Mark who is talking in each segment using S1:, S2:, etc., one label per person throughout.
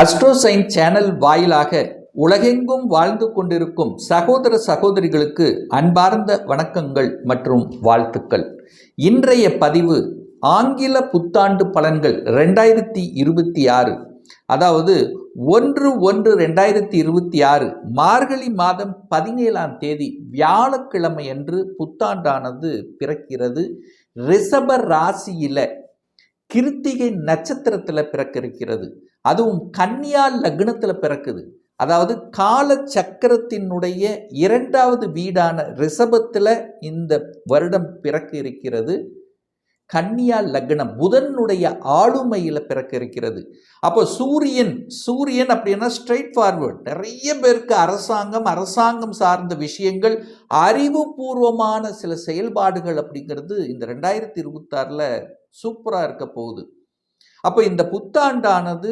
S1: அஸ்ட்ரோசைன் channel வாயிலாக உலகெங்கும் வாழ்ந்து கொண்டிருக்கும் சகோதர சகோதரிகளுக்கு அன்பார்ந்த வணக்கங்கள் மற்றும் வாழ்த்துக்கள். இன்றைய பதிவு ஆங்கில புத்தாண்டு பலன்கள் ரெண்டாயிரத்தி இருபத்தி ஆறு. அதாவது ஒன்று ஒன்று ரெண்டாயிரத்தி இருபத்தி ஆறு மார்கழி மாதம் பதினேழாம் தேதி வியாழக்கிழமை அன்று புத்தாண்டானது பிறக்கிறது. ரிஷப ராசியில் கிருத்திகை நட்சத்திரத்தில் பிறக்கிருக்கிறது. அதுவும் கன்னியா லக்னத்தில் பிறக்குது. அதாவது கால சக்கரத்தினுடைய இரண்டாவது வீடான ரிஷபத்தில் இந்த வருடம் பிறக்க இருக்கிறது. கன்னியா லக்னம் புதனுடைய ஆளுமையில் பிறக்க இருக்கிறது. அப்போ சூரியன் சூரியன் அப்படின்னா ஸ்ட்ரெயிட் ஃபார்வர்ட் நிறைய பேருக்கு அரசாங்கம் அரசாங்கம் சார்ந்த விஷயங்கள் அறிவுபூர்வமான சில செயல்பாடுகள் அப்படிங்கிறது இந்த ரெண்டாயிரத்தி இருபத்தாறில் சூப்பராக இருக்க போகுது. அப்போ இந்த புத்தாண்டானது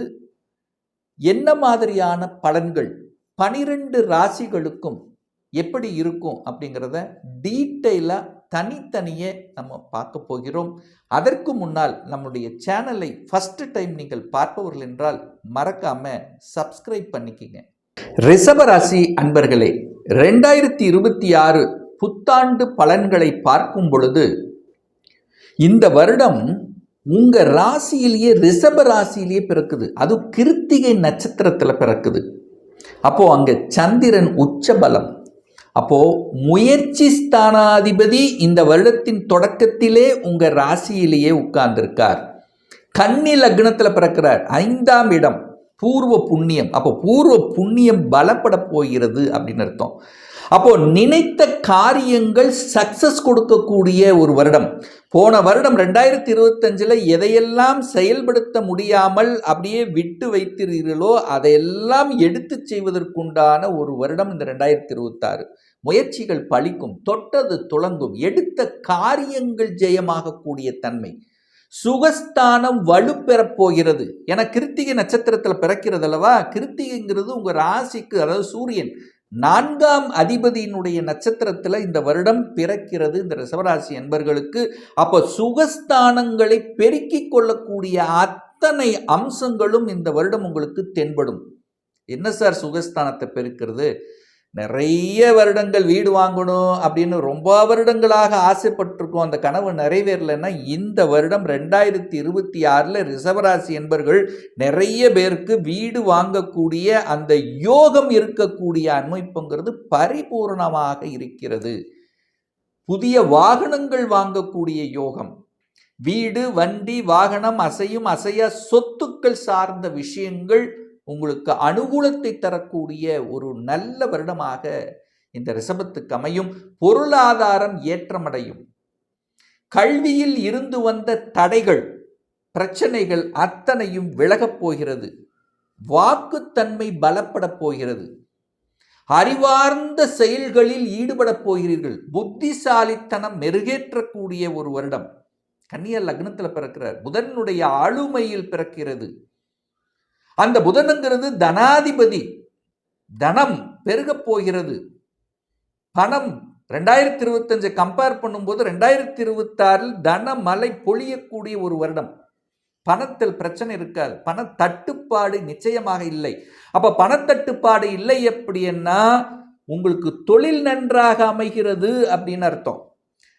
S1: என்ன மாதிரியான பலன்கள் பனிரெண்டு ராசிகளுக்கும் எப்படி இருக்கும் அப்படிங்கிறத டீட்டெயிலாக தனித்தனியே நம்ம பார்க்க போகிறோம். அதற்கு முன்னால் நம்முடைய சேனலை ஃபஸ்ட்டு டைம் நீங்கள் பார்ப்பவர்கள் என்றால் மறக்காமல் சப்ஸ்கிரைப் பண்ணிக்கிங்க. ரிஷபராசி அன்பர்களே ரெண்டாயிரத்தி இருபத்தி ஆறு புத்தாண்டு பலன்களை பார்க்கும் பொழுது இந்த வருடம் உங்கள் ராசியிலேயே ரிஷப ராசியிலேயே பிறக்குது. அது கிருத்திகை நட்சத்திரத்தில் பிறக்குது. அப்போது அங்கே சந்திரன் உச்ச பலம் முயற்சி ஸ்தானாதிபதி இந்த வருடத்தின் தொடக்கத்திலே உங்கள் ராசியிலேயே உட்கார்ந்திருக்கார். கன்னி லக்னத்தில் பிறக்கிறார். ஐந்தாம் இடம் பூர்வ புண்ணியம். அப்போ பூர்வ புண்ணியம் பலப்பட போகிறது அப்படின்னு அர்த்தம். அப்போ நினைத்த காரியங்கள் சக்சஸ் கொடுக்கக்கூடிய ஒரு வருடம். போன வருடம் ரெண்டாயிரத்தி இருபத்தஞ்சில் எதையெல்லாம் செயல்படுத்த முடியாமல் அப்படியே விட்டு வைத்திருக்கிறீர்களோ அதையெல்லாம் எடுத்து செய்வதற்குண்டான ஒரு வருடம் இந்த ரெண்டாயிரத்தி இருபத்தாறு முயற்சிகள் பழிக்கும் தொட்டது துளங்கும் எடுத்த காரியங்கள் ஜெயமாகக்கூடிய தன்மை. சுகஸ்தானம் வலுப்பெறப் போகிறது. என கிருத்திகை நட்சத்திரத்தில் பிறக்கிறது அல்லவா கிருத்திகைங்கிறது உங்கள் ராசிக்கு அதாவது சூரியன் நான்காம் அதிபதியினுடைய நட்சத்திரத்தில் இந்த வருடம் பிறக்கிறது இந்த ரிசவராசி என்பர்களுக்கு அப்போ சுகஸ்தானங்களை பெருக்கிக் கொள்ளக்கூடிய அத்தனை அம்சங்களும் இந்த வருடம் உங்களுக்கு தென்படும். என்ன சார் சுகஸ்தானத்தை பெருக்கிறது? நிறைய வருடங்கள் வீடு வாங்கணும் அப்படின்னு ரொம்ப வருடங்களாக ஆசைப்பட்டிருக்கோம். அந்த கனவு நிறைவேறலைன்னா இந்த வருடம் ரெண்டாயிரத்தி இருபத்தி ஆறில் ரிசவராசி என்பர்கள் நிறைய பேருக்கு வீடு வாங்கக்கூடிய அந்த யோகம் இருக்கக்கூடிய அமைப்புங்கிறது பரிபூர்ணமாக இருக்கிறது. புதிய வாகனங்கள் வாங்கக்கூடிய யோகம். வீடு வண்டி வாகனம் அசையும் அசையா சொத்துக்கள் சார்ந்த விஷயங்கள் உங்களுக்கு அனுகூலத்தை தரக்கூடிய ஒரு நல்ல வருடமாக இந்த ரிஷபத்துக்கு அமையும். பொருளாதாரம் ஏற்றமடையும். கல்வியில் இருந்து வந்த தடைகள் பிரச்சனைகள் அத்தனையும் விலகப் போகிறது. வாக்குத்தன்மை பலப்படப் போகிறது. அறிவார்ந்த செயல்களில் ஈடுபடப் போகிறீர்கள். புத்திசாலித்தனம் மெருகேற்றக்கூடிய ஒரு வருடம். கன்னியர் லக்னத்தில் பிறக்கிறார். புதனுடைய ஆளுமையில் பிறக்கிறது. அந்த புதனுங்கிறது தனாதிபதி. தனம் பெருகப் போகிறது. பணம் ரெண்டாயிரத்தி இருபத்தஞ்சை கம்பேர் பண்ணும்போது ரெண்டாயிரத்தி இருபத்தாறில் தன மலை பொழியக்கூடிய ஒரு வருடம். பணத்தில் பிரச்சனை இருக்காது. பண தட்டுப்பாடு நிச்சயமாக இல்லை. அப்போ பணத்தட்டுப்பாடு இல்லை எப்படின்னா உங்களுக்கு தொழில் நன்றாக அமைகிறது அப்படின்னு அர்த்தம்.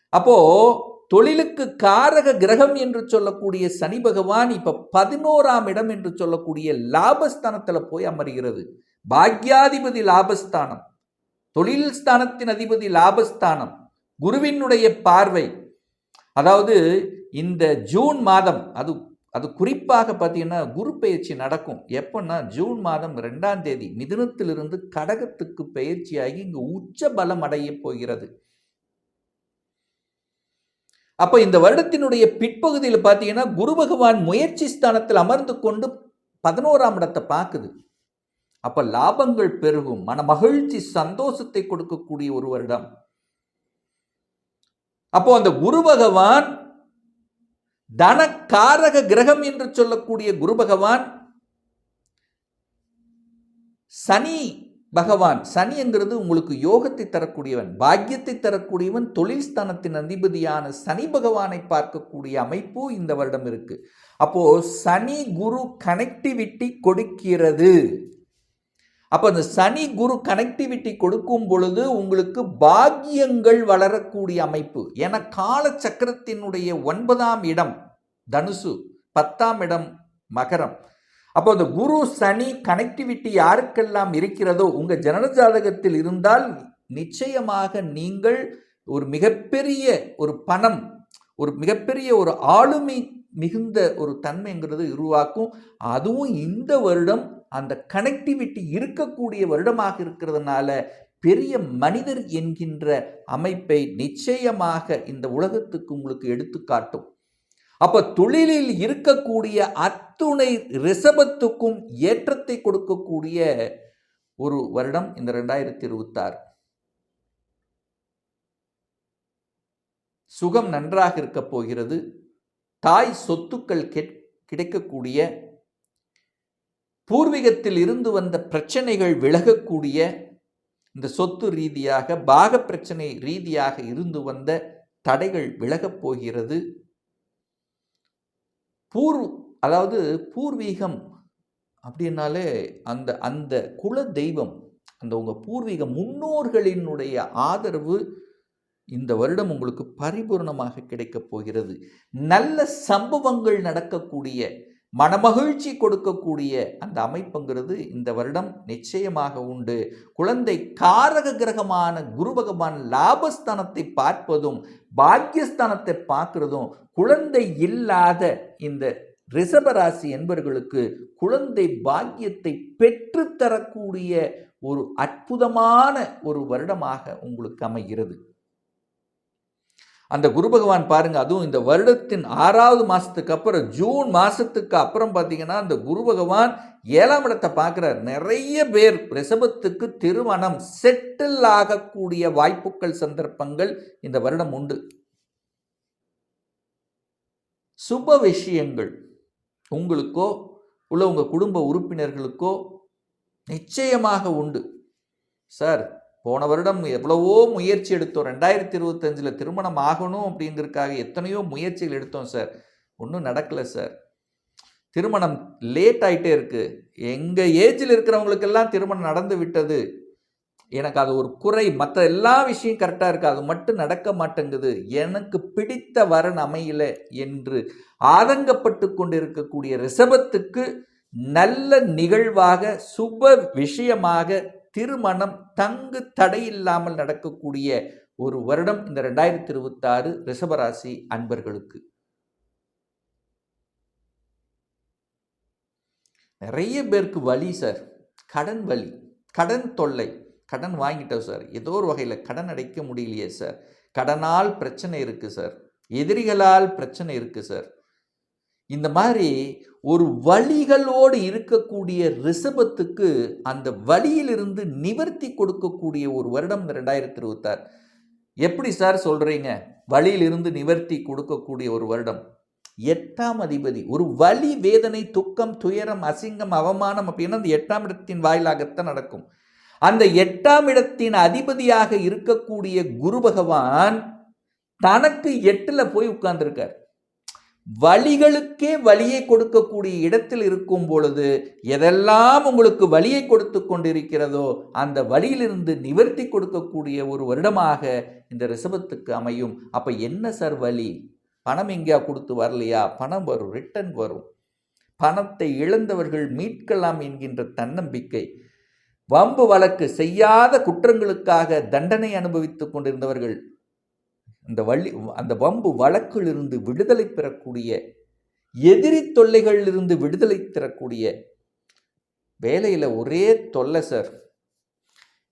S1: அப்போது தொழிலுக்கு காரக கிரகம் என்று சொல்லக்கூடிய சனி பகவான் இப்போ பதினோராம் இடம் என்று சொல்லக்கூடிய லாபஸ்தானத்தில் போய் அமர்கிறது. பாக்யாதிபதி லாபஸ்தானம் தொழில் ஸ்தானத்தின் அதிபதி லாபஸ்தானம் குருவினுடைய பார்வை. அதாவது இந்த ஜூன் மாதம் அது அது குறிப்பாக பார்த்தீங்கன்னா குரு பயிற்சி நடக்கும். எப்போன்னா ஜூன் மாதம் ரெண்டாம் தேதி மிதுனத்திலிருந்து கடகத்துக்கு பயிற்சியாகி இங்கு உச்ச பலம் அடைய போகிறது. அப்போ இந்த வருடத்தினுடைய பிற்பகுதியில் பார்த்தீங்கன்னா குரு பகவான் முயற்சி ஸ்தானத்தில் அமர்ந்து கொண்டு பதினோராம் இடத்தை பார்க்குது. அப்போ லாபங்கள் பெருகும் மன மகிழ்ச்சி சந்தோஷத்தை கொடுக்கக்கூடிய ஒரு வருடம். அப்போ அந்த குரு பகவான் தனக்காரக கிரகம் என்று சொல்லக்கூடிய குரு பகவான் சனி பகவான் சனிங்கிறது உங்களுக்கு யோகத்தை தரக்கூடியவன் பாக்கியத்தை தரக்கூடியவன் தொழில் ஸ்தானத்தின் அதிபதியான சனி பகவானை பார்க்கக்கூடிய அமைப்பு இந்த வருடம் இருக்கு. அப்போ சனி குரு கனெக்டிவிட்டி கொடுக்கிறது. அப்போ அந்த சனி குரு கனெக்டிவிட்டி கொடுக்கும் பொழுது உங்களுக்கு பாக்கியங்கள் வளரக்கூடிய அமைப்பு. ஏன்னா கால சக்கரத்தினுடைய ஒன்பதாம் இடம் தனுசு பத்தாம் இடம் மகரம். அப்போ அந்த குரு சனி கனெக்டிவிட்டி யாருக்கெல்லாம் இருக்கிறதோ உங்கள் ஜனன ஜாதகத்தில் இருந்தால் நிச்சயமாக நீங்கள் ஒரு மிகப்பெரிய ஒரு பணம் ஒரு மிகப்பெரிய ஒரு ஆளுமை மிகுந்த ஒரு தன்மைங்கிறது உருவாக்கும். அதுவும் இந்த வருடம் அந்த கனெக்டிவிட்டி இருக்கக்கூடிய வருடமாக இருக்கிறதுனால பெரிய மனிதர் என்கின்ற அமைப்பை நிச்சயமாக இந்த உலகத்துக்கு உங்களுக்கு எடுத்துக்காட்டும். அப்போ தொழிலில் இருக்கக்கூடிய அத் அத்துணை ரிசபத்துக்கும் ஏற்றத்தை கொடுக்கக்கூடிய ஒரு வருடம் இந்த ரெண்டாயிரத்தி இருபத்தாறு சுகம் நன்றாக இருக்க போகிறது. தாய் சொத்துக்கள் கிடைக்கக்கூடிய பூர்வீகத்தில் இருந்து வந்த பிரச்சனைகள் விலகக்கூடிய இந்த சொத்து ரீதியாக பாக பிரச்சனை ரீதியாக இருந்து வந்த தடைகள் விலகப் போகிறது. பூர்வ அதாவது பூர்வீகம் அப்படின்னாலே அந்த அந்த குல தெய்வம் அந்த உங்கள் பூர்வீக முன்னோர்களினுடைய ஆதரவு இந்த வருடம் உங்களுக்கு பரிபூர்ணமாக கிடைக்கப் போகிறது. நல்ல சம்பவங்கள் நடக்கக்கூடிய மனமகிழ்ச்சி கொடுக்கக்கூடிய அந்த அமைப்புங்கிறது இந்த வருடம் நிச்சயமாக உண்டு. குழந்தை காரக கிரகமான குரு பகவான் லாபஸ்தானத்தை பார்ப்பதும் பாக்கியஸ்தானத்தை பார்க்கிறதும் குழந்தை இல்லாத இந்த ரிஷபராசி என்பவர்களுக்கு குழந்தை பாக்கியத்தை பெற்றுத்தரக்கூடிய ஒரு அற்புதமான ஒரு வருடமாக உங்களுக்கு அமைகிறது. அந்த குரு பகவான் பாருங்க அதுவும் இந்த வருடத்தின் ஆறாவது மாசத்துக்கு அப்புறம் ஜூன் மாசத்துக்கு அப்புறம் பார்த்தீங்கன்னா அந்த குரு பகவான் ஏழாம் இடத்தை பார்க்குறார் நிறைய பேர் ரிஷபத்துக்கு திருமணம் செட்டில் ஆகக்கூடிய வாய்ப்புகள் சந்தர்ப்பங்கள் இந்த வருடம் உண்டு. சுப விஷயங்கள். உங்களுக்கோ உள்ள உங்கள் குடும்ப உறுப்பினர்களுக்கோ நிச்சயமாக உண்டு. சார் போன வருடம் எவ்வளவோ முயற்சி எடுத்தோம். ரெண்டாயிரத்தி இருபத்தஞ்சில் திருமணம் ஆகணும் அப்படிங்கிறதுக்காக எத்தனையோ முயற்சிகள் எடுத்தோம் சார். ஒன்றும் நடக்கலை சார். திருமணம் லேட் ஆகிட்டே இருக்குது எங்கள் ஏஜில் இருக்கிறவங்களுக்கெல்லாம் திருமணம் நடந்து விட்டது. எனக்கு அது ஒரு குறை. மற்ற எல்லா விஷயம் கரெக்டாக இருக்குது அது மட்டும் நடக்க மாட்டேங்குது. எனக்கு பிடித்த வரன் அமையல என்று ஆதங்கப்பட்டு கொண்டிருக்கக்கூடிய ரிஷபத்துக்கு நல்ல நிகழ்வாக சுப விஷயமாக திருமணம் தங்கு தடையில்லாமல் நடக்கக்கூடிய ஒரு வருடம் இந்த ரெண்டாயிரத்தி இருபத்தாறு ரிஷபராசி அன்பர்களுக்கு. நிறைய பேருக்கு வலி சார். கடன் வலி. கடன் தொல்லை. கடன் வாங்கிட்டோம் சார். ஏதோ ஒரு வகையில் கடன் அடைக்க முடியலையே சார். கடனால் பிரச்சனை இருக்குது சார். எதிரிகளால் பிரச்சனை இருக்குது சார். இந்த மாதிரி ஒரு வழிகளோடு இருக்கக்கூடிய ரிஷபத்துக்கு அந்த வழியிலிருந்து நிவர்த்தி கொடுக்கக்கூடிய ஒரு வருடம் இந்த ரெண்டாயிரத்தி இருபத்தாறு எப்படி சார் சொல்கிறீங்க வழியிலிருந்து நிவர்த்தி கொடுக்கக்கூடிய ஒரு வருடம். எட்டாம் அதிபதி. ஒரு வலி வேதனை துக்கம் துயரம் அசிங்கம் அவமானம் அப்படின்னா அந்த எட்டாம் இடத்தின் வாயிலாகத்தான் நடக்கும். அந்த எட்டாம் இடத்தின் அதிபதியாக இருக்கக்கூடிய குரு பகவான் தனக்கு எட்டில் போய் உட்கார்ந்துருக்கார். வழிகளுக்கே வழியை கொடுக்கக்கூடிய இடத்தில் இருக்கும் பொழுது எதெல்லாம் உங்களுக்கு வழியை கொடுத்து கொண்டிருக்கிறதோ அந்த வழியிலிருந்து நிவர்த்தி கொடுக்கக்கூடிய ஒரு வருடமாக இந்த ரிசபத்துக்கு அமையும். அப்போ என்ன சார் வழி? பணம் எங்கேயா கொடுத்து வரலையா? பணம் வரும் ரிட்டன் வரும். பணத்தை இழந்தவர்கள் மீட்கலாம் என்கின்ற தன்னம்பிக்கை. வம்பு வழக்கு செய்யாத குற்றங்களுக்காக தண்டனை அனுபவித்துக் கொண்டிருந்தவர்கள் அந்த வள்ளி அந்த வம்பு வழக்கிலிருந்து விடுதலை பெறக்கூடிய எதிரி தொல்லைகளிலிருந்து விடுதலை தரக்கூடிய வேலையில் ஒரே தொல்லை சார்.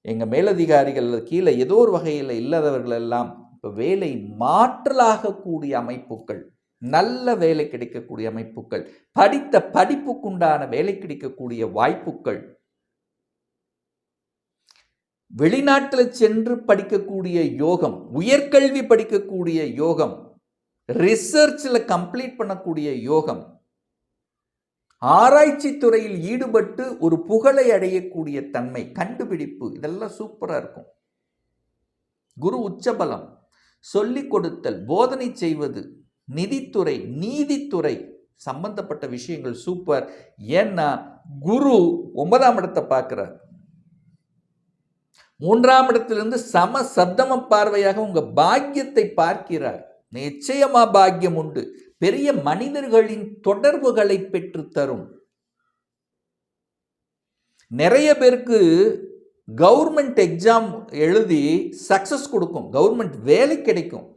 S1: எங்கள் மேலதிகாரிகள் கீழே ஏதோ ஒரு வகையில் இல்லாதவர்கள் எல்லாம் இப்போ வேலை மாற்றலாகக்கூடிய அமைப்புகள் நல்ல வேலை கிடைக்கக்கூடிய அமைப்புகள் படித்த படிப்புக்குண்டான வேலை கிடைக்கக்கூடிய வாய்ப்புகள் வெளிநாட்டில் சென்று படிக்கக்கூடிய யோகம் உயர்கல்வி படிக்கக்கூடிய யோகம் ரிசர்ச்சில் கம்ப்ளீட் பண்ணக்கூடிய யோகம் ஆராய்ச்சி துறையில் ஈடுபட்டு ஒரு புகழை அடையக்கூடிய தன்மை கண்டுபிடிப்பு இதெல்லாம் சூப்பராக இருக்கும். குரு உச்சபலம் சொல்லிக் கொடுத்தல் போதனை செய்வது நிதித்துறை நீதித்துறை சம்பந்தப்பட்ட விஷயங்கள் சூப்பர் ஏன்னா குரு ஒன்பதாம் இடத்தை பார்க்குறார். மூன்றாம் இடத்திலிருந்து சம சப்தம பார்வையாக உங்கள் பாக்கியத்தை பார்க்கிறார். நிச்சயமா பாக்கியம் உண்டு. பெரிய மனிதர்களின் தொடர்புகளை பெற்று தரும். நிறைய பேருக்கு கவர்மெண்ட் எக்ஸாம் எழுதி சக்ஸஸ் கொடுக்கும். கவர்மெண்ட் வேலை கிடைக்கும்.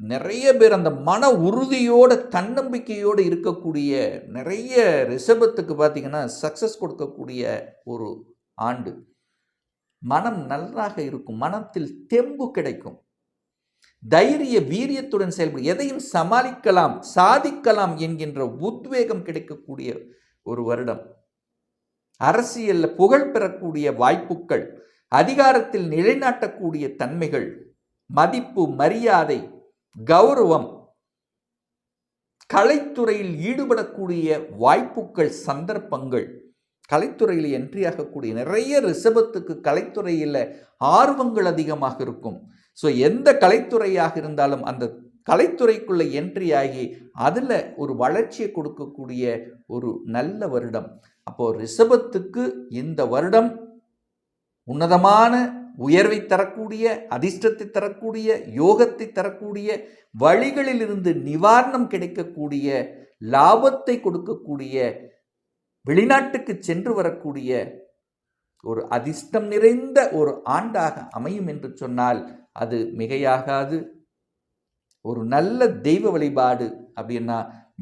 S1: நிறைய பேர் அந்த மன உறுதியோட தன்னம்பிக்கையோடு இருக்கக்கூடிய நிறைய ரிஷபத்துக்கு பார்த்தீங்கன்னா சக்ஸஸ் கொடுக்கக்கூடிய ஒரு ஆண்டு. மனம் நன்றாக இருக்கும். மனத்தில் தெம்பு கிடைக்கும். தைரிய வீரியத்துடன் செயல்படும் எதையும் சமாளிக்கலாம் சாதிக்கலாம் என்கின்ற உத்வேகம் கிடைக்கக்கூடிய ஒரு வருடம். அரசியலில் புகழ் பெறக்கூடிய வாய்ப்புகள் அதிகாரத்தில் நிலைநாட்டக்கூடிய தன்மைகள் மதிப்பு மரியாதை கௌரவம் கலைத்துறையில் ஈடுபடக்கூடிய வாய்ப்புகள் சந்தர்ப்பங்கள். கலைத்துறையில் என்ட்ரி ஆகக்கூடிய நிறைய ரிஷபத்துக்கு கலைத்துறையில் ஆர்வங்கள் அதிகமாக இருக்கும். ஸோ எந்த கலைத்துறையாக இருந்தாலும் அந்த கலைத்துறைக்குள்ளே என்ட்ரி ஆகி அதில் ஒரு வளர்ச்சியை கொடுக்கக்கூடிய ஒரு நல்ல வருடம். அப்போது ரிஷபத்துக்கு இந்த வருடம் உன்னதமான உயர்வை தரக்கூடிய அதிர்ஷ்டத்தை தரக்கூடிய யோகத்தை தரக்கூடிய வழிகளிலிருந்து நிவாரணம் கிடைக்கக்கூடிய லாபத்தை கொடுக்கக்கூடிய வெளிநாட்டுக்கு சென்று வரக்கூடிய ஒரு அதிர்ஷ்டம் நிறைந்த ஒரு ஆண்டாக அமையும் என்று சொன்னால் அது மிகையாகாது. ஒரு நல்ல தெய்வ வழிபாடு அப்படின்னா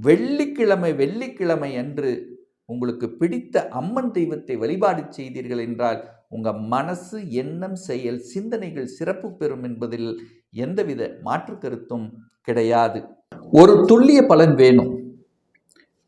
S1: வெள்ளிக்கிழமை வெள்ளிக்கிழமை அன்று உங்களுக்கு பிடித்த அம்மன் தெய்வத்தை வழிபாடு செய்தீர்கள் என்றால் உங்கள் மனசு எண்ணம் செயல் சிந்தனைகள் சிறப்பு பெறும் என்பதில் எந்தவித மாற்று கருத்தும் கிடையாது. ஒரு துல்லிய பலன் வேணும்.